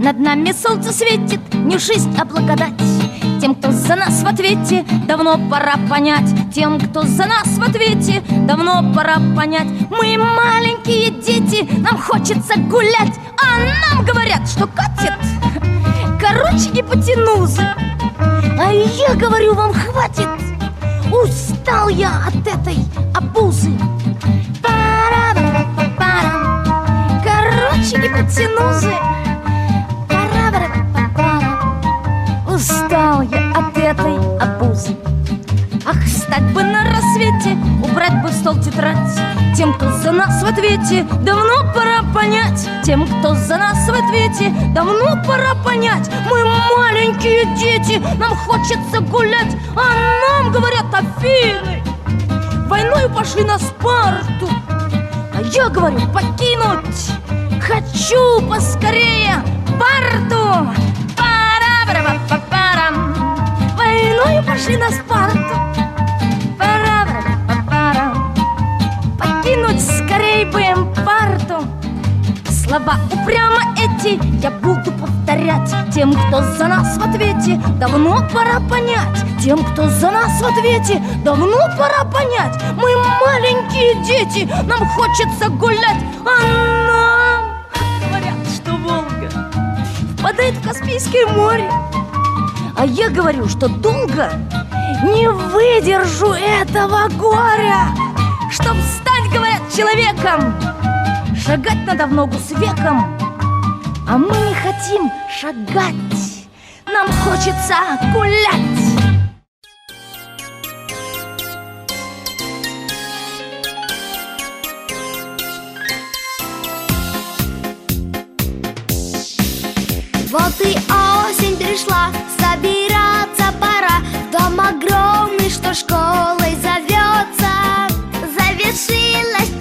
Над нами солнце светит, не жизнь, а благодать. Тем, кто за нас в ответе, давно пора понять. Тем, кто за нас в ответе, давно пора понять. Мы маленькие дети, нам хочется гулять. А нам говорят, что катит Короче, гипотенузы А я говорю, вам хватит. Устал я от этой обузы. Пара-пара-пара. Короче, гипотенузы. Пара-пара-пара. Этой обузы Ах, встать бы на рассвете, убрать бы в стол тетрадь. Тем, кто за нас в ответе, давно пора понять. Тем, кто за нас в ответе, давно пора понять. Мы маленькие дети, нам хочется гулять А нам говорят Афины! Войною пошли на Спарту А я говорю покинуть! Хочу поскорее Спарту Слова упрямо эти я буду повторять Тем, кто за нас в ответе, давно пора понять Тем, кто за нас в ответе, давно пора понять Мы маленькие дети, нам хочется гулять. А нам говорят, что Волга впадает в Каспийское море. А я говорю, что долго не выдержу этого горя. Чтоб стать, говорят, человеком Шагать надо в ногу с веком А мы не хотим шагать. Нам хочется гулять. Вот и осень пришла, собираться пора. Дом огромный, что школой зовется. Завершилась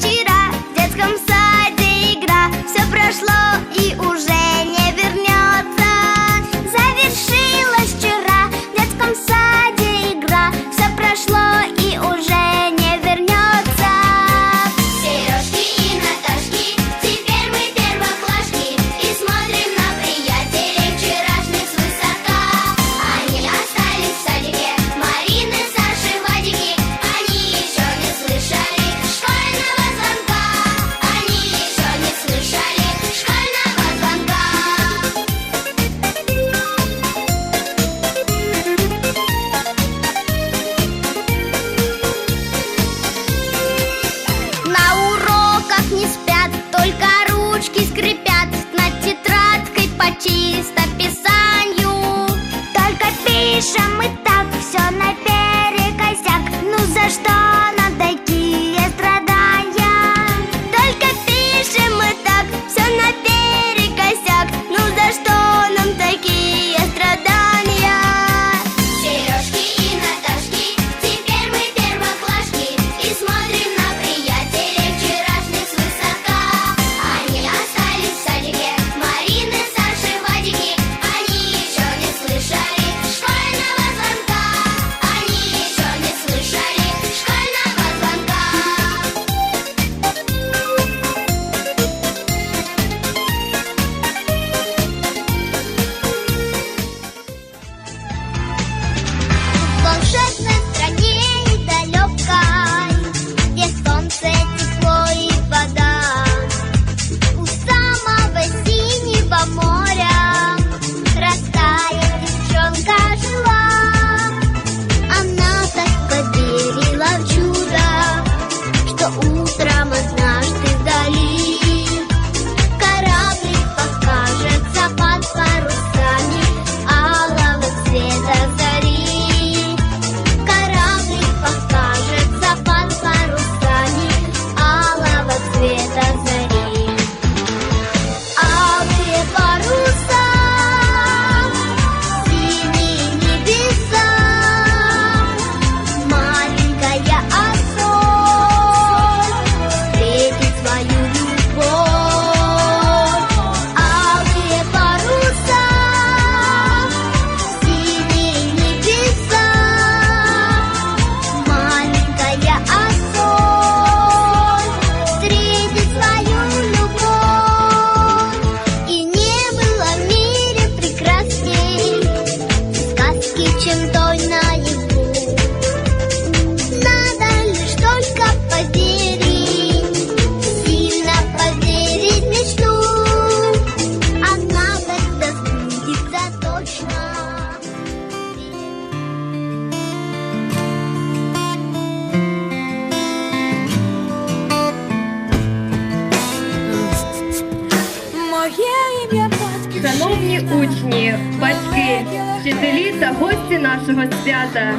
Учні, батьки, вчителі та гості нашого свята.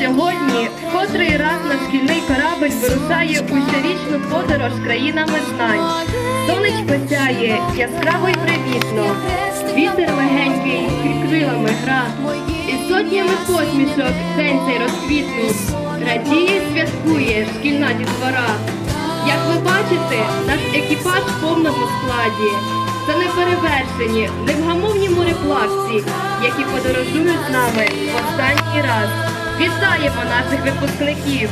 Сьогодні котрий раз наш шкільний корабль вирушає у щорічну подорож країнами знань. Сонечко сяє яскраво й привітно. Вітер легенький під крилами гра. І сотнями посмішок день цей розквітнув. Радіє, святкує шкільна дітвора. Як ви бачите, наш екіпаж в повному складі. Це неперевершені, невгамовні мореплавці, які подорожують з нами останній раз. Вітаємо наших випускників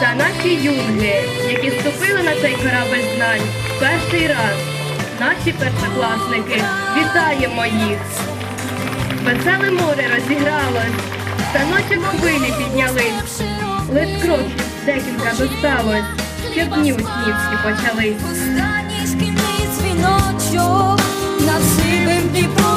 та наші юнги, які ступили на цей корабель знань перший раз. Наші першокласники, вітаємо їх! Веселе море розігралось, станочок хвилі піднялись, лиш кроків декілька досталось, щоб дні учнівські почались. Останній шкільний дзвіночок над сивим Дніпром